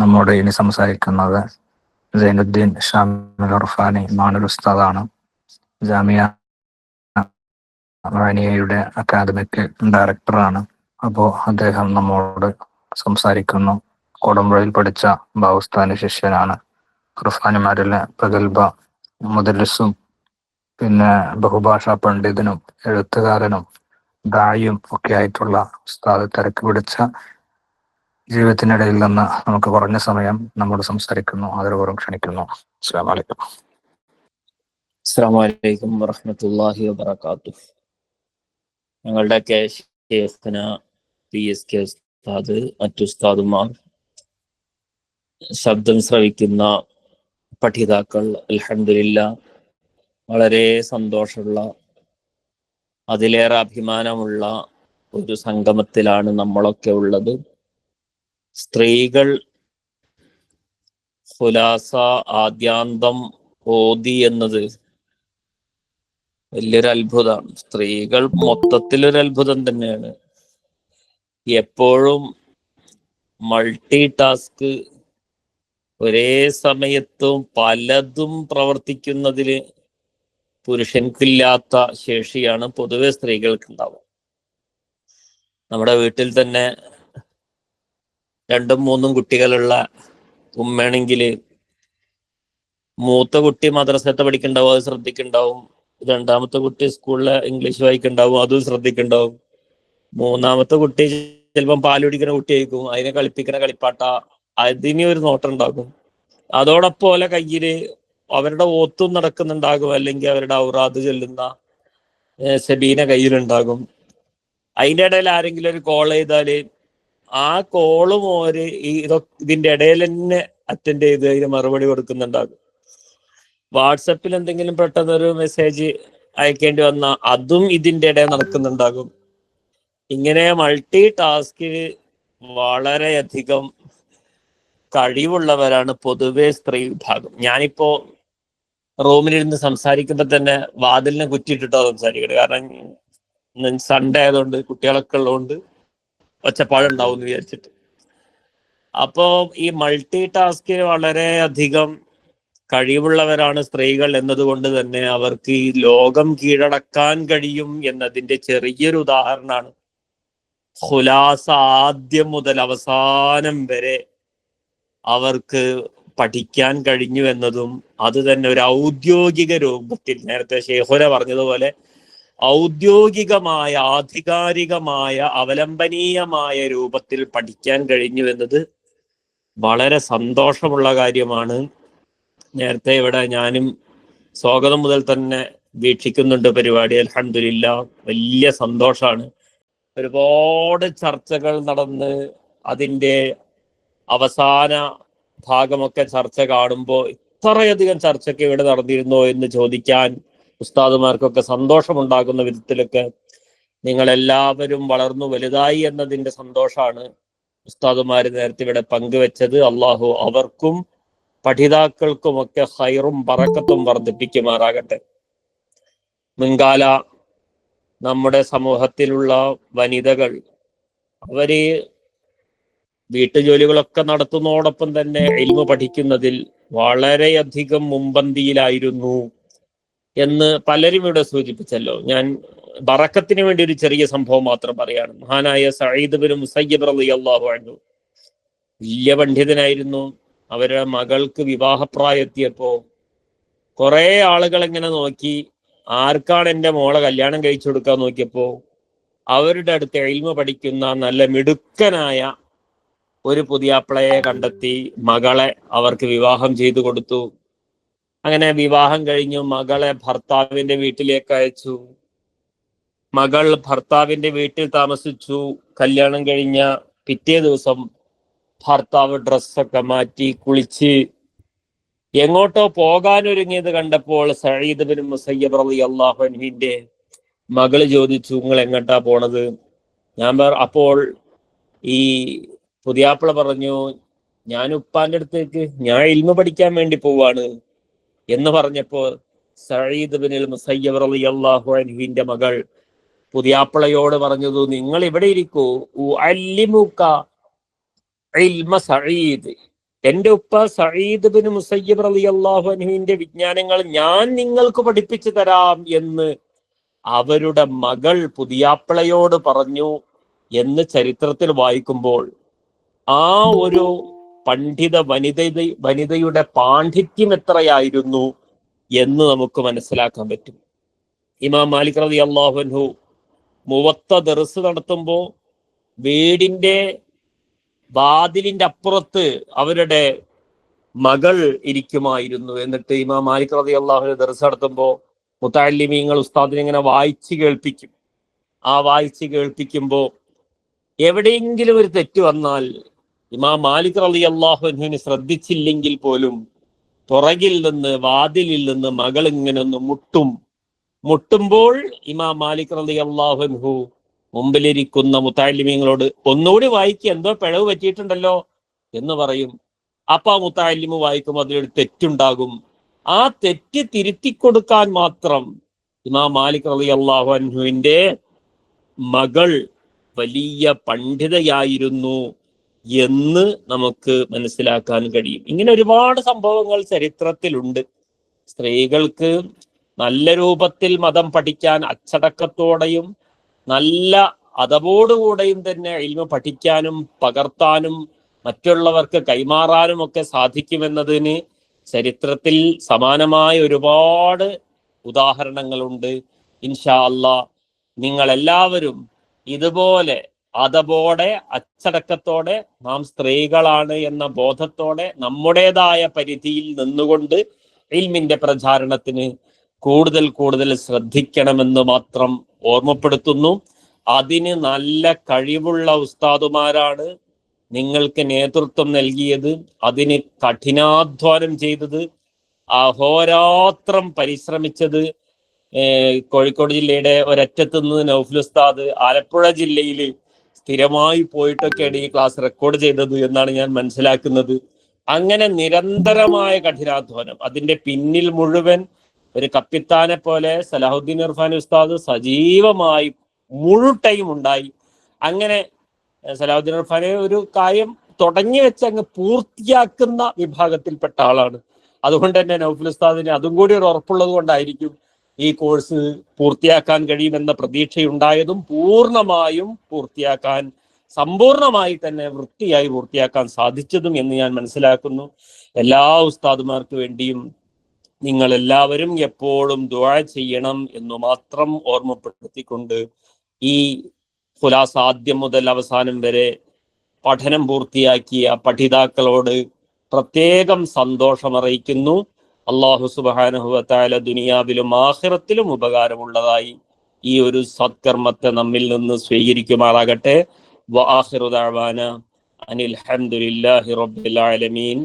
നമ്മോട് ഇനി സംസാരിക്കുന്നത് സൈനുദ്ദീൻ ഷാമിൽ ഉർഫാനി മാനുൽ ഉസ്താദാണ്. ജാമിയ അക്കാദമിക് ഡയറക്ടറാണ്. അപ്പോൾ അദ്ദേഹം നമ്മോട് സംസാരിക്കുന്നു. കോടമ്പുഴയിൽ പഠിച്ച ബാവുസ്ഥാനി ശിഷ്യനാണ്. ഖുർഫാനിമാരിലെ പ്രഗത്ഭ മുദലിസും പിന്നെ ബഹുഭാഷാ പണ്ഡിതനും എഴുത്തുകാരനും ദായും ഒക്കെ ആയിട്ടുള്ള ഉസ്താദ് തിരക്ക് പിടിച്ച ജീവിതത്തിനിടയിൽ നിന്ന് നമുക്ക് കുറഞ്ഞ സമയം നമ്മോട് സംസാരിക്കുന്നു. ആദരപൂർവം ക്ഷണിക്കുന്നു. അസ്സാം വലൈക്കും അസ്സാം വലൈക്കും വറഹമത്തല്ലാഹി ഷേഖന പി എസ് കെ ഉസ്താദ് മറ്റുസ്താദുമാർ ശബ്ദം ശ്രവിക്കുന്ന പഠിതാക്കൾ അലഹമില്ല വളരെ സന്തോഷമുള്ള അതിലേറെ അഭിമാനമുള്ള ഒരു സംഗമത്തിലാണ് നമ്മളൊക്കെ ഉള്ളത്. സ്ത്രീകൾ ഹുലാസ ആദ്യാന്തം ഓതി എന്നത് വലിയൊരു അത്ഭുതമാണ് സ്ത്രീകൾ മൊത്തത്തിലൊരു അത്ഭുതം തന്നെയാണ്. എപ്പോഴും മൾട്ടി ടാസ്ക് ഒരേ സമയത്തും പലതും പ്രവർത്തിക്കുന്നതിൽ പുരുഷൻക്കില്ലാത്ത ശേഷിയാണ് പൊതുവെ സ്ത്രീകൾക്ക് ഉണ്ടാവുക നമ്മുടെ വീട്ടിൽ തന്നെ രണ്ടും മൂന്നും കുട്ടികളുള്ള ഉമ്മയാണെങ്കിൽ മൂത്ത കുട്ടി മദ്രസത്തെ പഠിക്കണ്ടാവും അത് ശ്രദ്ധിക്കണ്ടാവും രണ്ടാമത്തെ കുട്ടി സ്കൂളിലെ ഇംഗ്ലീഷ് വായിക്കണ്ടാവും അതും ശ്രദ്ധിക്കണ്ടാവും മൂന്നാമത്തെ കുട്ടി ചിലപ്പം പാലുടിക്കുന്ന കുട്ടിയായിരിക്കും അതിനെ കളിപ്പിക്കുന്ന കളിപ്പാട്ട അതിന് ഒരു നോട്ടം ഉണ്ടാകും. അതോടൊപ്പം ഓലെ കയ്യിൽ അവരുടെ ഓത്തും നടക്കുന്നുണ്ടാകും അല്ലെങ്കിൽ അവരുടെ ഔറാദ് ചെല്ലുന്ന സെബീന കയ്യിലുണ്ടാകും. അതിന്റെ ഇടയിൽ ആരെങ്കിലും ഒരു കോൾ ചെയ്താൽ ആ കോളും ഓര് ഈ ഇതിന്റെ ഇടയിൽ തന്നെ അറ്റൻഡ് ചെയ്ത് അതിന് മറുപടി കൊടുക്കുന്നുണ്ടാകും. വാട്സപ്പിൽ എന്തെങ്കിലും പെട്ടെന്നൊരു മെസ്സേജ് അയക്കേണ്ടി വന്ന അതും ഇതിന്റെ ഇടയിൽ നടക്കുന്നുണ്ടാകും. ഇങ്ങനെ മൾട്ടി ടാസ്കിൽ വളരെയധികം കഴിവുള്ളവരാണ് പൊതുവെ സ്ത്രീ വിഭാഗം. ഞാനിപ്പോ റൂമിലിരുന്ന് സംസാരിക്കുമ്പോ തന്നെ വാതിലിനെ കുറ്റിയിട്ടിട്ടോ സംസാരിക്കുന്നത് കാരണം സൺഡേ ആയതുകൊണ്ട് കുട്ടികളൊക്കെ ഉള്ളതുകൊണ്ട് ഒച്ചപ്പാടുണ്ടാവും എന്ന് വിചാരിച്ചിട്ട്. അപ്പോ ഈ മൾട്ടി ടാസ്കിന് വളരെ അധികം കഴിവുള്ളവരാണ് സ്ത്രീകൾ എന്നതുകൊണ്ട് തന്നെ അവർക്ക് ഈ ലോകം കീഴടക്കാൻ കഴിയും എന്നതിന്റെ ചെറിയൊരു ഉദാഹരണമാണ്. ഖുലാസ ആദ്യം മുതൽ അവസാനം വരെ അവർക്ക് പഠിക്കാൻ കഴിഞ്ഞു എന്നതും അത് തന്നെ ഒരു ഔദ്യോഗിക രൂപത്തിൽ നേരത്തെ ഷേഹുര പറഞ്ഞതുപോലെ ഔദ്യോഗികമായ ആധികാരികമായ അവലംബനീയമായ രൂപത്തിൽ പഠിക്കാൻ കഴിഞ്ഞു എന്നത് വളരെ സന്തോഷമുള്ള കാര്യമാണ്. നേരത്തെ ഇവിടെ ഞാനും സ്വാഗതം മുതൽ തന്നെ വീക്ഷിക്കുന്നുണ്ട് പരിപാടി. അലഹമില്ല വലിയ സന്തോഷമാണ് ഒരുപാട് ചർച്ചകൾ നടന്ന് അതിന്റെ അവസാന ഭാഗമൊക്കെ ചർച്ച കാണുമ്പോൾ ഇത്രയധികം ചർച്ചയ്ക്ക് ഇവിടെ നടന്നിരുന്നോ എന്ന് ചോദിക്കാൻ ഉസ്താദുമാർക്കൊക്കെ സന്തോഷമുണ്ടാകുന്ന വിധത്തിലൊക്കെ നിങ്ങൾ എല്ലാവരും വളർന്നു വലുതായി എന്നതിന്റെ സന്തോഷമാണ് ഉസ്താദുമാർ നേരത്തെ ഇവിടെ പങ്കുവെച്ചത്. അള്ളാഹു അവർക്കും പഠിതാക്കൾക്കുമൊക്കെ ഹൈറും പറക്കത്തും വർദ്ധിപ്പിക്കുമാറാകട്ടെ. മുൻകാല നമ്മുടെ സമൂഹത്തിലുള്ള വനിതകൾ അവർ വീട്ടുജോലികളൊക്കെ നടത്തുന്നതോടൊപ്പം തന്നെ എൽമ പഠിക്കുന്നതിൽ വളരെയധികം മുമ്പന്തിയിലായിരുന്നു എന്ന് പലരും ഇവിടെ സൂചിപ്പിച്ചല്ലോ. ഞാൻ ബറക്കത്തിന് വേണ്ടി ഒരു ചെറിയ സംഭവം മാത്രം പറയാണ് മഹാനായ സയ്യിദ് ബിൻ മുസയ്യബ് അൻഹു വലിയ പണ്ഡിതനായിരുന്നു. അവരുടെ മകൾക്ക് വിവാഹപ്രായം എത്തിയപ്പോ കുറെ ആളുകൾ ഇങ്ങനെ നോക്കി ആർക്കാണ് എന്റെ മോളെ കല്യാണം കഴിച്ചു കൊടുക്കാൻ നോക്കിയപ്പോ അവരുടെ അടുത്ത് എൽമ പഠിക്കുന്ന നല്ല മിടുക്കനായ ഒരു പുതിയാപ്പിളയെ കണ്ടെത്തി മകളെ അവർക്ക് വിവാഹം ചെയ്തു കൊടുത്തു. അങ്ങനെ വിവാഹം കഴിഞ്ഞു. മകളെ ഭർത്താവിന്റെ വീട്ടിലേക്ക് അയച്ചു. മകൾ ഭർത്താവിന്റെ വീട്ടിൽ താമസിച്ചു. കല്യാണം കഴിഞ്ഞ പിറ്റേ ദിവസം ഭർത്താവ് ഡ്രസ്സൊക്കെ മാറ്റി കുളിച്ച് എങ്ങോട്ടോ പോകാനൊരുങ്ങിയത് കണ്ടപ്പോൾ സയ്യിദ് ബിൻ മുസയ്യബ് റളി അള്ളാഹുവിന്റെ മകൾ ചോദിച്ചു നിങ്ങൾ എങ്ങോട്ടാ പോണത്? ഞാൻ പറ അപ്പോൾ ഈ പുതിയാപ്പിള പറഞ്ഞു ഞാൻ ഉപ്പാന്റെ അടുത്തേക്ക് ഞാൻ ഇൽമ പഠിക്കാൻ വേണ്ടി പോവാണ്. എന്ന് പറഞ്ഞപ്പോൾ സയ്യിദ് ബിനിൽ മുസയ്യബ് റളിയല്ലാഹു അൻഹുവിന്റെ മകൾ പുതിയാപ്പിളയോട് പറഞ്ഞത് നിങ്ങൾ ഇവിടെ ഇരിക്കൂ. സഈദ്. എന്റെ ഉപ്പ സയ്യിദ് ബിൻ മുസയ്യബ് അള്ളാഹു അനുവിന്റെ വിജ്ഞാനങ്ങൾ ഞാൻ നിങ്ങൾക്ക് പഠിപ്പിച്ചു തരാം എന്ന് അവരുടെ മകൾ പുതിയാപ്പിളയോട് പറഞ്ഞു എന്ന് ചരിത്രത്തിൽ വായിക്കുമ്പോൾ ആ ഒരു പണ്ഡിത വനിത വനിതയുടെ പാണ്ഡിത്യം എത്രയായിരുന്നു എന്ന് നമുക്ക് മനസ്സിലാക്കാൻ പറ്റും. ഇമാം മാലിക് റതി അള്ളാഹുൻഹു മുവത്ത ദർസ് നടത്തുമ്പോൾ വീടിന്റെ വാതിലിന്റെ അപ്പുറത്ത് അവരുടെ മകൾ ഇരിക്കുമായിരുന്നു. എന്നിട്ട് ഇമാം മാലിക് റതി അള്ളാഹു ദർസ് നടത്തുമ്പോൾ മുത്താലിമീങ്ങൾ ഉസ്താദിനെ ഇങ്ങനെ വായിച്ച് കേൾപ്പിക്കും. ആ വായിച്ച് കേൾപ്പിക്കുമ്പോൾ എവിടെയെങ്കിലും ഒരു തെറ്റ് വന്നാൽ ഇമാം മാലിക് റലി അള്ളാഹുവിനെ ശ്രദ്ധിച്ചില്ലെങ്കിൽ പോലും പുറകിൽ നിന്ന് വാതിലിൽ നിന്ന് മകൾ ഇങ്ങനെ ഒന്ന് മുട്ടും. മുട്ടുമ്പോൾ ഇമാം മാലിക് റലി അള്ളാഹുൻഹു മുമ്പിലിരിക്കുന്ന മുത്താലിമിങ്ങളോട് ഒന്നുകൂടി വായിക്കുക എന്തോ പിഴവ് പറ്റിയിട്ടുണ്ടല്ലോ എന്ന് പറയും. അപ്പൊ ആ മുത്താലിമ് വായിക്കുമ്പോൾ അതിലൊരു തെറ്റുണ്ടാകും. ആ തെറ്റ് തിരുത്തി കൊടുക്കാൻ മാത്രം ഇമാം മാലിക് റലി അള്ളാഹു അൻഹുവിന്റെ മകൾ വലിയ പണ്ഡിതയായിരുന്നു. എന്ന് നമുക്ക് മനസ്സിലാക്കാൻ കഴിയും. ഇങ്ങനെ ഒരുപാട് സംഭവങ്ങൾ ചരിത്രത്തിലുണ്ട്. സ്ത്രീകൾക്ക് നല്ല രൂപത്തിൽ മതം പഠിക്കാൻ അച്ചടക്കത്തോടെയും നല്ല അതവോടുകൂടെയും തന്നെ ഇൽമ പഠിക്കാനും പകർത്താനും മറ്റുള്ളവർക്ക് കൈമാറാനും ഒക്കെ സാധിക്കുമെന്നതിന് ചരിത്രത്തിൽ സമാനമായ ഒരുപാട് ഉദാഹരണങ്ങളുണ്ട്. ഇൻഷാ അല്ലാ നിങ്ങളെല്ലാവരും ഇതുപോലെ അതപോടെ അച്ചടക്കത്തോടെ നാം സ്ത്രീകളാണ് എന്ന ബോധത്തോടെ നമ്മുടേതായ പരിധിയിൽ നിന്നുകൊണ്ട് ഇൽമിന്റെ പ്രചാരണത്തിന് കൂടുതൽ കൂടുതൽ ശ്രദ്ധിക്കണമെന്ന് മാത്രം ഓർമ്മപ്പെടുത്തുന്നു. അതിന് നല്ല കഴിവുള്ള ഉസ്താദുമാരാണ് നിങ്ങൾക്ക് നേതൃത്വം നൽകിയത്. അതിന് കഠിനാധ്വാനം ചെയ്തത് അഹോരാത്രം പരിശ്രമിച്ചത് കോഴിക്കോട് ജില്ലയുടെ ഒരറ്റത്ത് നിന്ന് നൗഫുൽ ഉസ്താദ് ആലപ്പുഴ ജില്ലയിൽ സ്ഥിരമായി പോയിട്ടൊക്കെയാണ് ഈ ക്ലാസ് റെക്കോർഡ് ചെയ്തത് എന്നാണ് ഞാൻ മനസ്സിലാക്കുന്നത്. അങ്ങനെ നിരന്തരമായ കഠിനാധ്വാനം അതിന്റെ പിന്നിൽ മുഴുവൻ ഒരു കപ്പിത്താനെ പോലെ സലാഹുദ്ദീൻ ഇർഫാൻ ഉസ്താദ് സജീവമായി മുഴു ടൈം ഉണ്ടായി. അങ്ങനെ സലാഹുദ്ദീൻ ഇർഫാനെ ഒരു കാര്യം തുടങ്ങി വെച്ച് അങ്ങ് പൂർത്തിയാക്കുന്ന വിഭാഗത്തിൽപ്പെട്ട ആളാണ്. അതുകൊണ്ട് തന്നെ നൗഫുൽ ഉസ്താദിന് അതും കൂടി ഒരു ഉറപ്പുള്ളത് കൊണ്ടായിരിക്കും ഈ കോഴ്സ് പൂർത്തിയാക്കാൻ കഴിയുമെന്ന പ്രതീക്ഷയുണ്ടായതും പൂർണമായും പൂർത്തിയാക്കാൻ സമ്പൂർണമായി തന്നെ വൃത്തിയായി പൂർത്തിയാക്കാൻ സാധിച്ചതും എന്ന് ഞാൻ മനസ്സിലാക്കുന്നു. എല്ലാ ഉസ്താദുമാർക്ക് വേണ്ടിയും നിങ്ങൾ എല്ലാവരും എപ്പോഴും ദുഴ ചെയ്യണം എന്ന് മാത്രം ഓർമ്മപ്പെടുത്തിക്കൊണ്ട് ഈ ഖുലാസ് ആദ്യം മുതൽ അവസാനം വരെ പഠനം പൂർത്തിയാക്കിയ പഠിതാക്കളോട് പ്രത്യേകം സന്തോഷം അറിയിക്കുന്നു അള്ളാഹു സുബാനുഹുവത്തായ ദുനിയാവിലും ആഹിറത്തിലും ഉപകാരമുള്ളതായി ഈ ഒരു സത്കർമ്മത്തെ നമ്മിൽ നിന്ന് സ്വീകരിക്കുമാറാകട്ടെ വാഹിറുദാന അനിൽ അഹമ്മദില്ലാഹി റബ്ബിൽ ആലമീൻ.